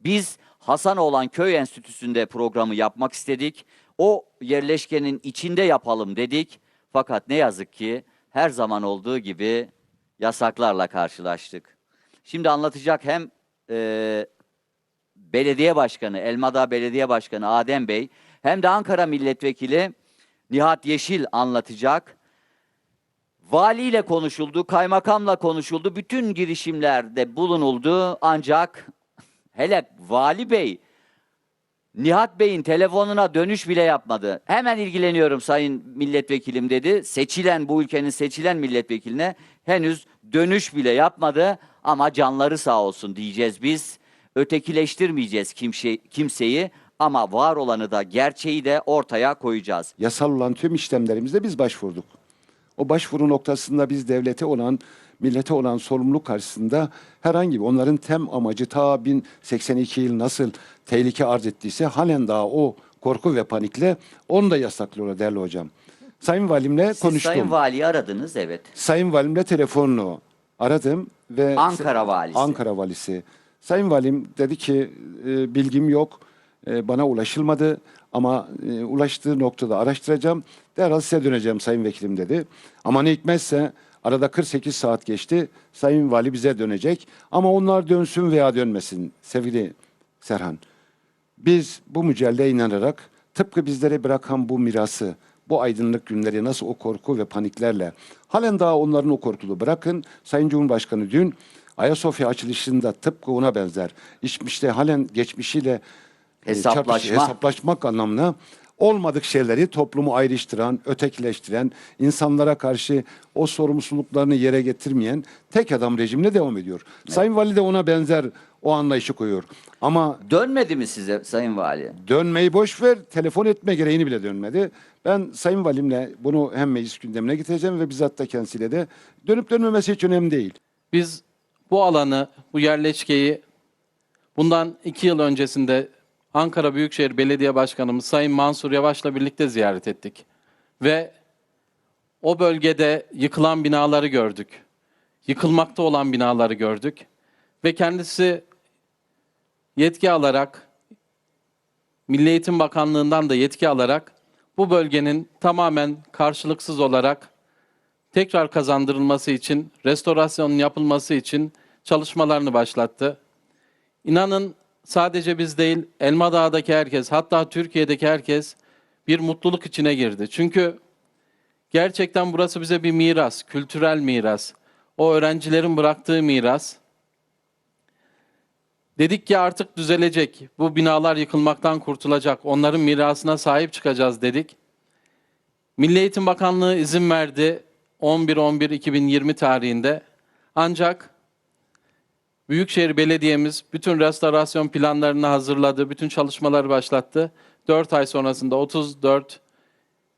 Biz Hasanoğlan Köy Enstitüsü'nde programı yapmak istedik. O yerleşkenin içinde yapalım dedik. Fakat ne yazık ki her zaman olduğu gibi yasaklarla karşılaştık. Şimdi anlatacak hem e, Belediye Başkanı, Elmadağ Belediye Başkanı Adem Bey hem de Ankara Milletvekili Nihat Yeşil anlatacak. Valiyle konuşuldu, kaymakamla konuşuldu, bütün girişimlerde bulunuldu ancak hele Vali Bey Nihat Bey'in telefonuna dönüş bile yapmadı. Hemen ilgileniyorum sayın milletvekilim dedi. Seçilen bu ülkenin seçilen milletvekiline henüz dönüş bile yapmadı ama canları sağ olsun diyeceğiz biz. Ötekileştirmeyeceğiz kimse, kimseyi ama var olanı da gerçeği de ortaya koyacağız. Yasal olan tüm işlemlerimizde biz başvurduk. O başvuru noktasında biz devlete olan, millete olan sorumluluk karşısında herhangi bir onların tem amacı ta 1082 yıl nasıl tehlike arz ettiyse halen daha o korku ve panikle onu da yasaklıyorlar değerli hocam. Sayın Valimle Siz konuştum. Sayın Vali'yi aradınız evet. Sayın Valimle telefonla aradım ve Ankara Valisi. Ankara Valisi. Sayın Valim dedi ki e, bilgim yok, e, bana ulaşılmadı ama e, ulaştığı noktada araştıracağım. Derhal size döneceğim Sayın Vekilim dedi. Ama ne hikmetse arada 48 saat geçti. Sayın Vali bize dönecek. Ama onlar dönsün veya dönmesin sevgili Serhan. Biz bu mücadele inanarak tıpkı bizlere bırakan bu mirası, bu aydınlık günleri nasıl o korku ve paniklerle halen daha onların o korkulu bırakın. Sayın Cumhurbaşkanı dün Ayasofya açılışında tıpkı ona benzer. İşte halen geçmişiyle e, Hesaplaşma. çarpış- hesaplaşmak anlamına olmadık şeyleri toplumu ayrıştıran, ötekileştiren, insanlara karşı o sorumluluklarını yere getirmeyen tek adam rejimine devam ediyor. Sayın Vali de ona benzer o anlayışı koyuyor. Ama Dönmedi mi size Sayın Vali? dönmeyi boş ver, telefon etme gereğini bile dönmedi. Ben Sayın Valimle bunu hem meclis gündemine getireceğim ve bizzat da kendisiyle de dönüp dönmemesi hiç önemli değil. Biz bu alanı, bu yerleşkeyi bundan iki yıl öncesinde Ankara Büyükşehir Belediye Başkanımız Sayın Mansur Yavaş'la birlikte ziyaret ettik. Ve o bölgede yıkılan binaları gördük. Yıkılmakta olan binaları gördük. Ve kendisi yetki alarak, Milli Eğitim Bakanlığı'ndan da yetki alarak bu bölgenin tamamen karşılıksız olarak tekrar kazandırılması için, restorasyonun yapılması için çalışmalarını başlattı. İnanın sadece biz değil, Elmadağ'daki herkes, hatta Türkiye'deki herkes bir mutluluk içine girdi. Çünkü gerçekten burası bize bir miras, kültürel miras. O öğrencilerin bıraktığı miras. Dedik ki artık düzelecek. Bu binalar yıkılmaktan kurtulacak. Onların mirasına sahip çıkacağız dedik. Milli Eğitim Bakanlığı izin verdi 11-11-2020 tarihinde. Ancak Büyükşehir Belediye'miz bütün restorasyon planlarını hazırladı, bütün çalışmaları başlattı. 4 ay sonrasında 34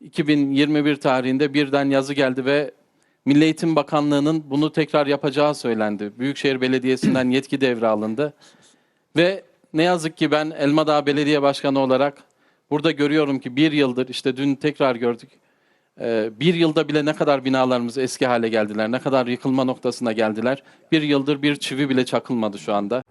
2021 tarihinde birden yazı geldi ve Milli Eğitim Bakanlığı'nın bunu tekrar yapacağı söylendi. Büyükşehir Belediyesi'nden yetki devre alındı. Ve ne yazık ki ben Elmadağ Belediye Başkanı olarak burada görüyorum ki bir yıldır işte dün tekrar gördük. Ee, bir yılda bile ne kadar binalarımız eski hale geldiler, ne kadar yıkılma noktasına geldiler. Bir yıldır bir çivi bile çakılmadı şu anda.